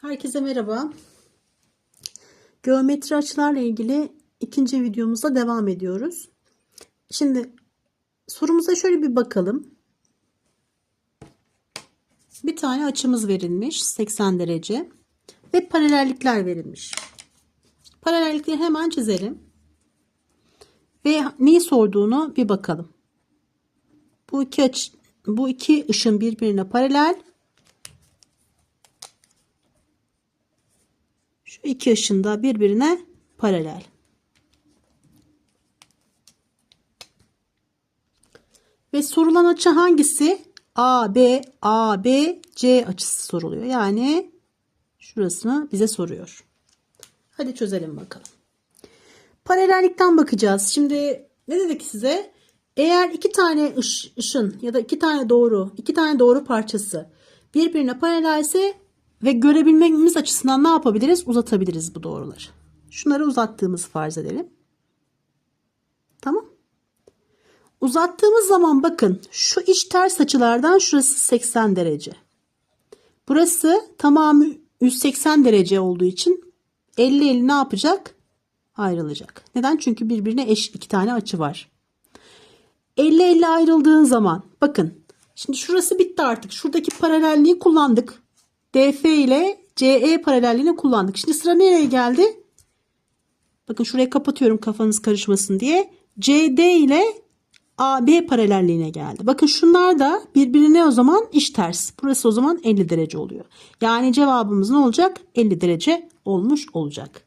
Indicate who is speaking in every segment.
Speaker 1: Herkese merhaba. Geometri açılarla ilgili ikinci videomuzda devam ediyoruz. Şimdi sorumuza şöyle bir bakalım. Bir tane açımız verilmiş 80 derece ve paralellikler verilmiş. Paralellikleri hemen çizelim. Ve neyi sorduğunu bir bakalım. Bu iki açı, bu iki ışın birbirine paralel Şu iki ışın da birbirine paralel. Ve sorulan açı hangisi? AB, AB, C açısı soruluyor. Yani şurasını bize soruyor. Hadi çözelim bakalım. Paralellikten bakacağız. Şimdi ne dedik size? Eğer iki tane ış, ışın ya da iki tane doğru, iki tane doğru parçası birbirine paralelse ve görebilmemiz açısından ne yapabiliriz? Uzatabiliriz bu doğruları. Şunları uzattığımız farz edelim. Tamam. Uzattığımız zaman bakın şu iç ters açılardan şurası 80 derece. Burası tamamı 180 derece olduğu için 50-50 ne yapacak? Ayrılacak. Neden? Çünkü birbirine eş iki tane açı var. 50-50 ayrıldığın zaman bakın şimdi şurası bitti artık. Şuradaki paralelliği kullandık. DF ile CE paralelliğini kullandık. Şimdi sıra nereye geldi? Bakın şurayı kapatıyorum kafanız karışmasın diye. CD ile AB paralelliğine geldi. Bakın şunlar da birbirine o zaman iş ters. Burası o zaman 50 derece oluyor. Yani cevabımız ne olacak? 50 derece olmuş olacak.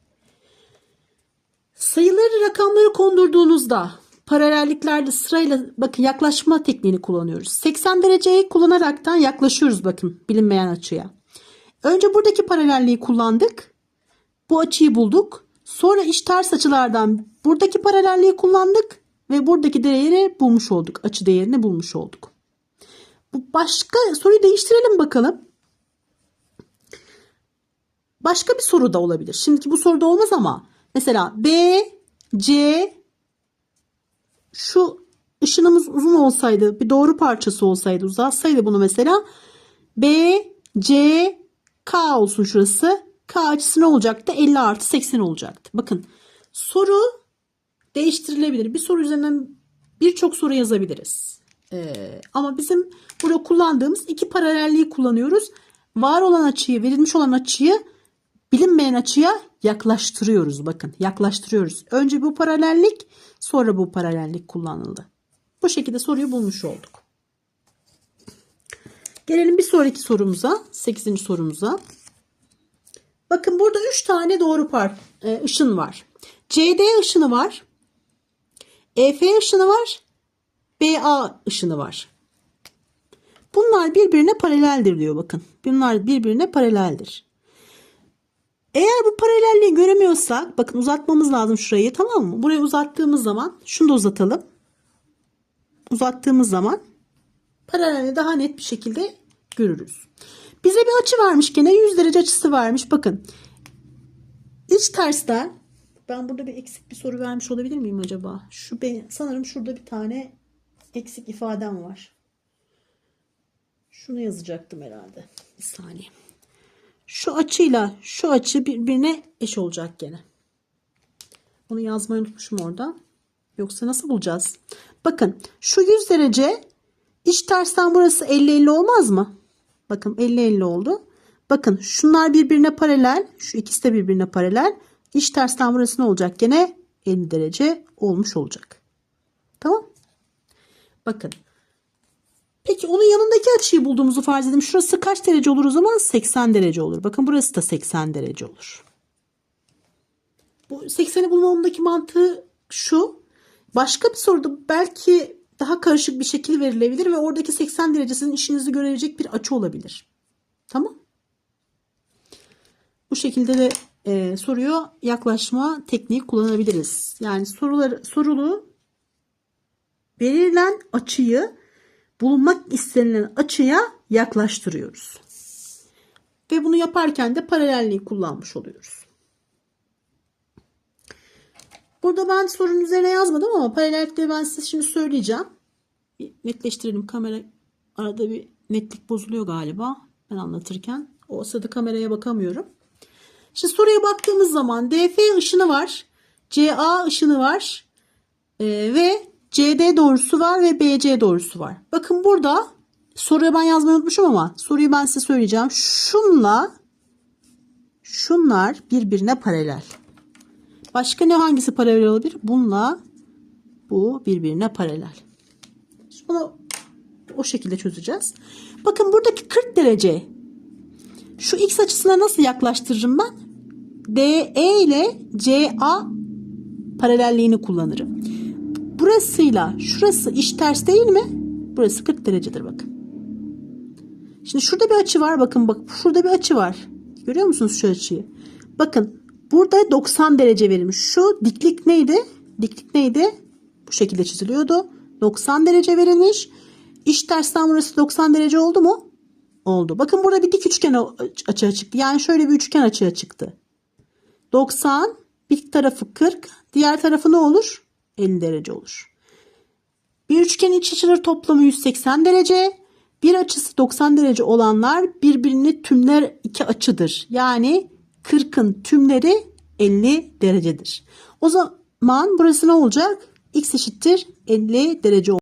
Speaker 1: Sayıları rakamları kondurduğunuzda paralelliklerde sırayla bakın yaklaşma tekniğini kullanıyoruz. 80 dereceyi kullanaraktan yaklaşıyoruz bakın bilinmeyen açıya. Önce buradaki paralelliği kullandık. Bu açıyı bulduk. Sonra iç ters açılardan buradaki paralelliği kullandık ve buradaki değeri bulmuş olduk. Açı değerini bulmuş olduk. Bu başka soruyu değiştirelim bakalım. Başka bir soru da olabilir. Şimdiki bu soruda olmaz ama mesela B, C şu ışınımız uzun olsaydı bir doğru parçası olsaydı uzatsaydı bunu mesela B, C, K olsun şurası. K açısı ne olacaktı? 50 artı 80 olacaktı. Bakın soru değiştirilebilir. Bir soru üzerinden birçok soru yazabiliriz. Ee, ama bizim burada kullandığımız iki paralelliği kullanıyoruz. Var olan açıyı, verilmiş olan açıyı bilinmeyen açıya yaklaştırıyoruz. Bakın yaklaştırıyoruz. Önce bu paralellik sonra bu paralellik kullanıldı. Bu şekilde soruyu bulmuş olduk. Gelelim bir sonraki sorumuza. 8. sorumuza. Bakın burada 3 tane doğru par e, ışın var. CD ışını var. EF ışını var. BA ışını var. Bunlar birbirine paraleldir diyor bakın. Bunlar birbirine paraleldir. Eğer bu paralelliği göremiyorsak bakın uzatmamız lazım şurayı tamam mı? Burayı uzattığımız zaman şunu da uzatalım. Uzattığımız zaman paralelliği daha net bir şekilde görürüz. Bize bir açı vermiş gene 100 derece açısı vermiş. Bakın iç tersten ben burada bir eksik bir soru vermiş olabilir miyim acaba? Şu ben, sanırım şurada bir tane eksik ifadem var. Şunu yazacaktım herhalde. Bir saniye. Şu açıyla şu açı birbirine eş olacak gene. Onu yazmayı unutmuşum orada. Yoksa nasıl bulacağız? Bakın şu 100 derece iç tersten burası 50-50 olmaz mı? Bakın 50-50 oldu. Bakın şunlar birbirine paralel. Şu ikisi de birbirine paralel. İç tersten burası ne olacak? Gene 50 derece olmuş olacak. Tamam. Bakın. Peki onun yanındaki açıyı bulduğumuzu farz edelim. Şurası kaç derece olur o zaman? 80 derece olur. Bakın burası da 80 derece olur. Bu 80'i bulmamdaki mantığı şu. Başka bir soruda belki daha karışık bir şekil verilebilir ve oradaki 80 derecesinin işinizi görecek bir açı olabilir. Tamam. Bu şekilde de e, soruya yaklaşma tekniği kullanabiliriz. Yani soruları sorulu verilen açıyı bulunmak istenilen açıya yaklaştırıyoruz. Ve bunu yaparken de paralelliği kullanmış oluyoruz. Burada ben sorunun üzerine yazmadım ama paralellikleri ben size şimdi söyleyeceğim. Bir netleştirelim kamera arada bir netlik bozuluyor galiba ben anlatırken. O sırada kameraya bakamıyorum. Şimdi soruya baktığımız zaman DF ışını var. CA ışını var. Ee, ve CD doğrusu var ve BC doğrusu var. Bakın burada soruyu ben yazmayı unutmuşum ama soruyu ben size söyleyeceğim. Şunla şunlar birbirine paralel. Başka ne hangisi paralel olabilir? Bununla bu birbirine paralel. Bunu o şekilde çözeceğiz. Bakın buradaki 40 derece şu x açısına nasıl yaklaştırırım ben? DE ile CA paralelliğini kullanırım. Burasıyla şurası iş ters değil mi? Burası 40 derecedir bakın. Şimdi şurada bir açı var. Bakın bak şurada bir açı var. Görüyor musunuz şu açıyı? Bakın burada 90 derece verilmiş. Şu diklik neydi? Diklik neydi? Bu şekilde çiziliyordu. 90 derece verilmiş. İş tersten burası 90 derece oldu mu? Oldu. Bakın burada bir dik üçgen açığa çıktı. Yani şöyle bir üçgen açığa çıktı. 90 bir tarafı 40 diğer tarafı ne olur? 50 derece olur. Bir üçgenin iç açıları toplamı 180 derece. Bir açısı 90 derece olanlar birbirini tümler iki açıdır. Yani 40'ın tümleri 50 derecedir. O zaman burası ne olacak? X eşittir 50 derece